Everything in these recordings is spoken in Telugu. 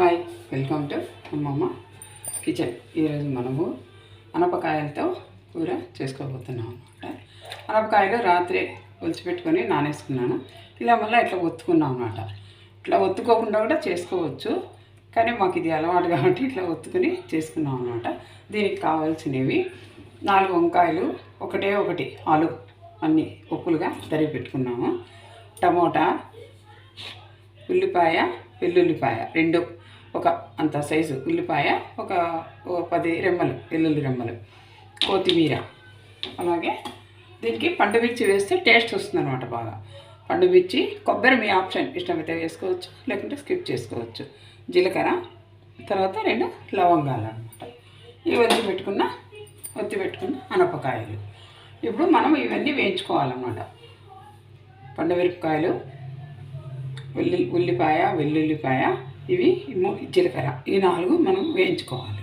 Hi welcome to Ammamma kitchen. ఈరోజు మనము అనపకాయలతో కూర చేసుకోబోతున్నాం అనమాట అనపకాయలు రాత్రి ఒలిచిపెట్టుకొని నానేసుకున్నాను. ఇలా మళ్ళీ ఇట్లా ఒత్తుకున్నాం అనమాట ఇట్లా ఒత్తుకోకుండా కూడా చేసుకోవచ్చు కానీ మాకు ఇది అలవాటు కాబట్టి ఇట్లా ఒత్తుకుని చేసుకున్నాం అనమాట దీనికి కావాల్సినవి నాలుగు వంకాయలు ఒకటే ఒకటి ఆలు అన్నీ ఉప్పులుగా తరిగి పెట్టుకున్నాము. టమోటా ఉల్లిపాయ వెల్లుల్లిపాయ రెండు ఒక అంత సైజు ఉల్లిపాయ ఒక పది రెమ్మలు వెల్లుల్లి రెమ్మలు కొత్తిమీర. అలాగే దీనికి పండుమిర్చి వేస్తే టేస్ట్ వస్తుంది అనమాట బాగా పండుమిర్చి కొబ్బరి మీ ఆప్షన్ ఇష్టమైతే వేసుకోవచ్చు లేకుంటే స్కిప్ చేసుకోవచ్చు. జీలకర్ర తర్వాత రెండు లవంగాలు అనమాట ఇవి వచ్చి పెట్టుకున్న ఒత్తి పెట్టుకున్న అనపకాయలు. ఇప్పుడు మనం ఇవన్నీ వేయించుకోవాలన్నమాట. పండుమిరపకాయలు ఉల్లి ఉల్లిపాయ వెల్లుల్లిపాయ ఇవి జీలకర్ర. ఈ నాలుగు మనం వేయించుకోవాలి.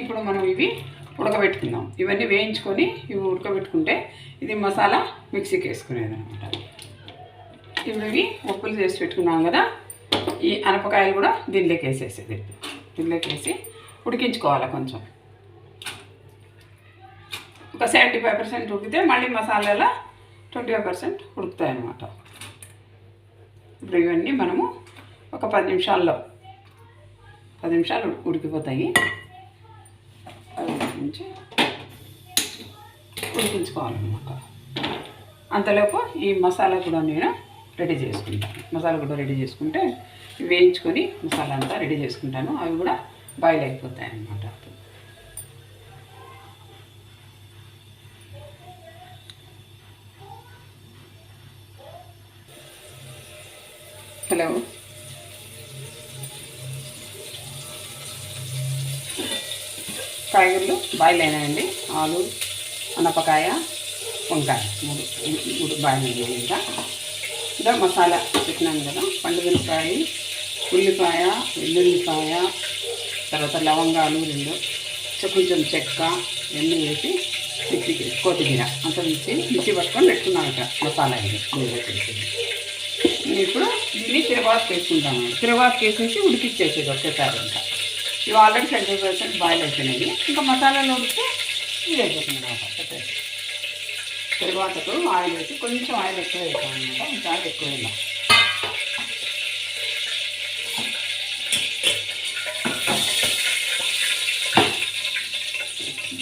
ఇప్పుడు మనం ఇవి ఉడకబెట్టుకుందాం. ఇవన్నీ వేయించుకొని ఇవి ఉడకబెట్టుకుంటే ఇది మసాలా మిక్సీకి వేసుకునేది అనమాట ఇప్పుడు ఇవి ఉప్పులు చేసి పెట్టుకున్నాం కదా ఈ అనపకాయలు కూడా దీనిలోకి వేసేసేది. దీనిలోకి వేసి ఉడికించుకోవాలి కొంచెం. ఒక సెవెంటీ ఫైవ్ పర్సెంట్ ఉడికితే మళ్ళీ మసాలాలో ట్వంటీ ఫైవ్ పర్సెంట్ ఉడుకుతాయి అన్నమాట ఇప్పుడు ఇవన్నీ మనము ఒక పది నిమిషాల్లో. పది నిమిషాలు ఉడికిపోతాయి. పది నుంచి ఉడికించుకోవాలన్నమాట. అంతలోపు ఈ మసాలా కూడా నేను రెడీ చేసుకుంటాను మసాలా కూడా రెడీ చేసుకుంటే వేయించుకొని మసాలా అంతా రెడీ చేసుకుంటాను. అవి కూడా బాయిల్ అయిపోతాయి అన్నమాట హలో. కాయగూరలు బాయిల్ అయినాయండి ఆలు అనపకాయ వంకాయ మూడు. మూడు బాయిల్ అయ్యాయి ఇంకా. ఇంకా మసాలా పెట్టినాను కదా పండుమిరపకాయ ఉల్లిపాయ వెల్లుల్లిపాయ తర్వాత లవంగాలు రెండు కొంచెం చెక్క ఎన్ని వేసి మిక్సీకి కొత్తిమీర అంత మిక్సీ మిక్సీ పట్టుకొని పెట్టుకున్నాను ఇక్కడ మసాలా ఇది ఇప్పుడు దీన్ని తిరవాత వేసుకుంటాము తిరవాత వేసేసి ఉడికిచ్చేసేది ఒకేసారి ఇంకా. ఇవి ఆల్రెడీ సెవెంటీ పర్సెంట్ బాయిల్ అయిపోయినాయి. ఇంకా మసాలాలు ఉడికితే ఇవి అయిపోతుంది అనమాట తిరగతకు ఆయిల్ వేసి కొంచెం ఆయిల్ ఎక్కువ వేసాం అనమాట కొంచెం ఎక్కువ వేద్దాం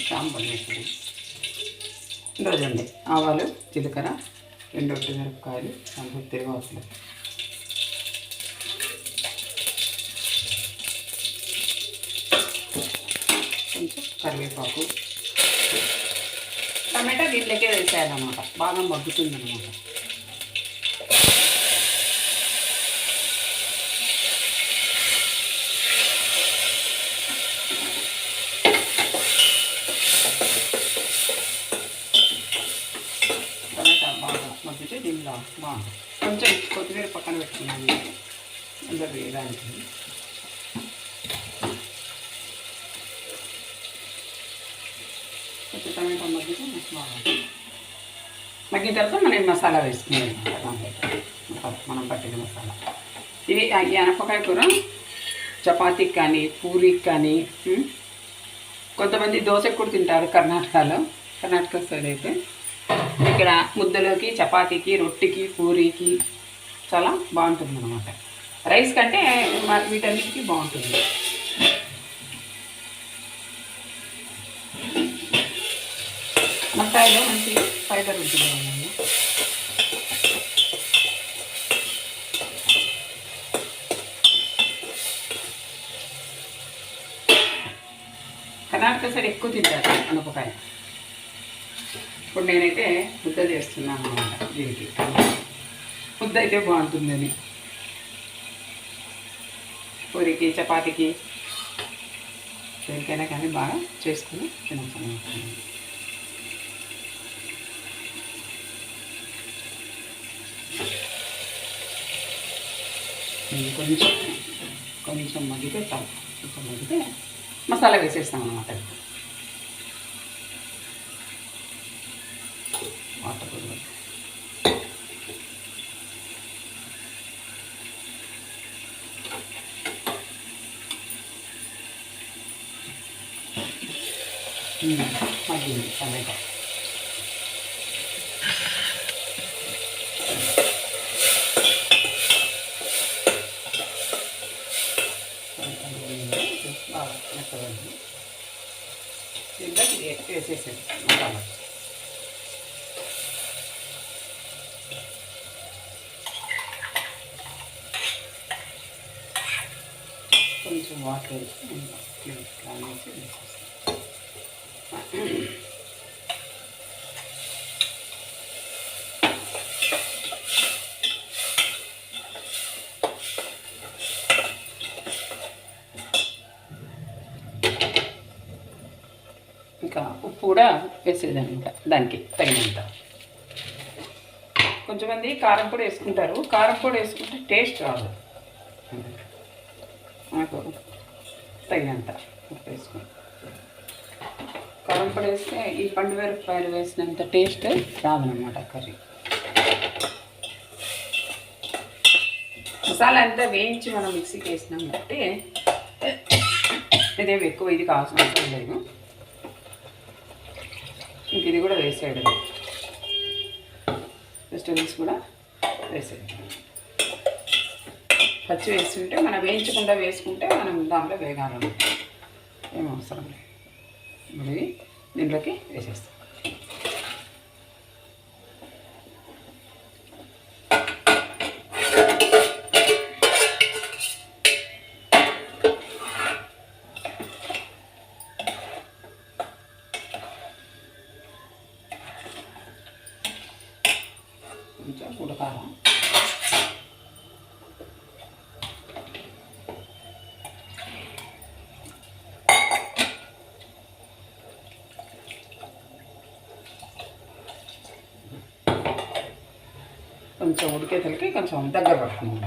సాంబార్ వేసుకుందాం రోజండి ఆవాలు జీలకర్ర రెండు ఒట్టి మిరపకాయలు దాంట్లో తిరగవసలు కరివేపాకు. టమాటా దీంట్లోకే వేసేయాలన్నమాట. బాగా మగ్గుతుంది అనమాట టమాటా బాగా మగ్గితే దీనిలో బాగుంటుంది. కొంచెం కొత్తిమీర పక్కన పెట్టుకున్నాను అందరు వేయడానికి కొంచెం టమాటా మగ్గితే నాకు బాగుంటుంది మగ్గిన తర్వాత మనం మసాలా వేసుకునేది మనం పట్టిన మసాలా. ఇది ఈ అనపకాయ కూర చపాతీకి కానీ పూరికి కానీ కొంతమంది దోశకు కూడా తింటారు కర్ణాటకలో. కర్ణాటక సైడ్ అయితే. ఇక్కడ ముద్దలోకి చపాతీకి రొట్టెకి పూరికి చాలా బాగుంటుంది అనమాట రైస్ కంటే మా- వీటన్నిటికీ బాగుంటుంది. వంకాయలో మంచి ఫైబర్ ఉంటుంది కదండి. కర్ణాటక సైడ్ ఎక్కువ తింటారు అనపకాయ. ఇప్పుడు నేనైతే ముద్ద చేస్తున్నాను అనమాట దీనికి. ముద్ద అయితే బాగుంటుందని. పూరికి చపాతీకి దేనికైనా కానీ బాగా చేసుకుని తినచ్చు కొంచెం కొంచెం మగ్గితే చాలు. కొంచెం మగ్గితే మసాలా వేసేస్తాం అనమాట వాటర్ మగ్గింది టమాటా బాగా మెత్తగా దీంట్లో ఇది వేసేసాను మసాలా కొంచెం వాటర్ వేసి ఇట్లా అనేసి ఇంకా ఉప్పు కూడా వేసేదనమాట. దానికి తగినంత. కొంచెమంది కారం పొడి వేసుకుంటారు. కారం పొడి వేసుకుంటే టేస్ట్ రాదు. నాకు తగినంత ఉప్పు వేసుకుని కారం పొడి వేస్తే ఈ పండు మిరపకాయలు వేసినంత టేస్ట్ రాదనమాట కర్రీ. మసాలా అంతా వేయించి మనం మిక్సీకి వేసినాం కాబట్టి ఇదేమి ఎక్కువ ఇది కావాల్సిన అవసరం లేదు. ఇంక ఇది కూడా వేసేయడం. వెజిటబుల్స్ కూడా వేసేయడం. పచ్చి వేస్తుంటే మనం వేయించకుండా వేసుకుంటే మనం దాంట్లో వేగాలి ఏం అవసరం లేదు. మళ్ళీ దీంట్లోకి వేసేస్తాం. కొంచెం ఉడకాలి కొంచెం ఉడికేసరికి కొంచెం దగ్గర పడుతుంది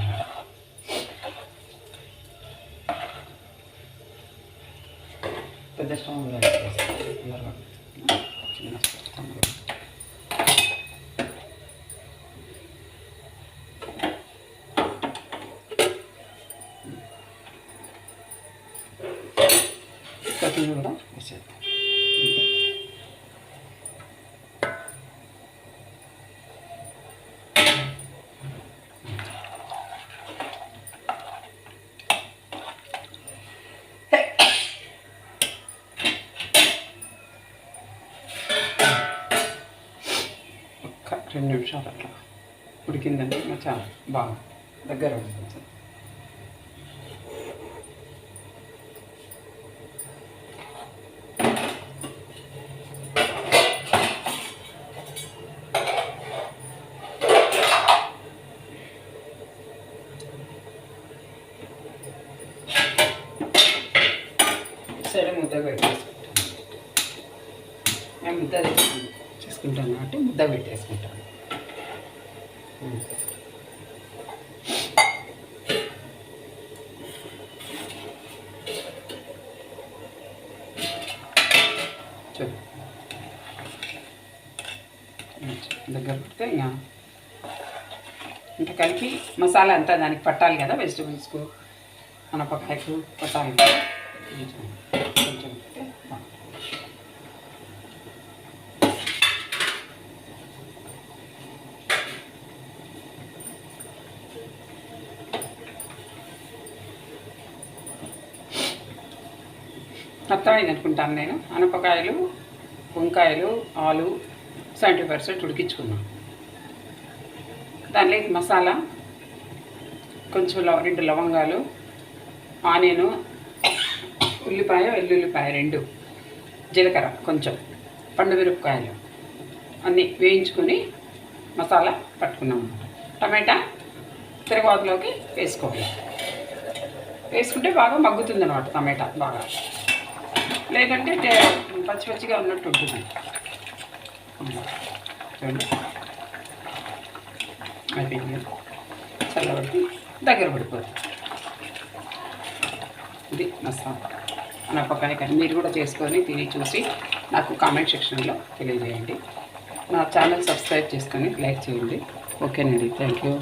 పెద్ద స్టవ్ మీద పెట్టేసి తొందరగా. కొత్తిమీర కూడా వేసేద్దాం అంతే. ఒక్క రెండు నిమిషాలు అట్లా ఉడికిందంటే ఇంకా చాలా బాగా దగ్గర ఉంటుంది సరే ముద్ద పెట్టేసుకుంటాను నేను ముద్ద చేసుకుంటాను చేసుకుంటాను కాబట్టి ముద్ద పెట్టేసుకుంటాను ఉం. చూడు దగ్గర పెడితే ఇంకా ఇంకా కలిపి మసాలా అంతా దానికి పట్టాలి కదా వెజిటబుల్స్కు అనపకాయకు పట్టాలి కదా కొంచెం కొంచెం పెడితే బాగుంటుంది. అర్థమైంది అనుకుంటాను నేను. అనపకాయలు వంకాయలు ఆలు సెవెంటీ పర్సెంట్ ఉడికించుకున్నాను దానిలోకి మసాలా కొంచెం లవ రెండు లవంగాలు ఆనియను ఉల్లిపాయ వెల్లుల్లిపాయ రెండు జీలకర్ర కొంచెం పండు మిరపకాయలు అన్నీ వేయించుకొని మసాలా పట్టుకున్నాం టమాటా తిరగవాతలోకి వేసుకోవాలి. వేసుకుంటే బాగా మగ్గుతుంది అనమాట టమాటా బాగా. లేదంటే టే- పచ్చి పచ్చిగా ఉన్నట్టు ఉంటుంది. చూడండి అయిపోయింది చల్లబడి దగ్గర పడిపోతుంది. ఇది నష్టం నా పక్కనే కానీ మీరు కూడా చేసుకొని తిని చూసి నాకు కామెంట్ సెక్షన్లో తెలియజేయండి. నా ఛానల్ సబ్స్క్రైబ్ చేసుకొని లైక్ చేయండి. ఓకేనండి థ్యాంక్ యూ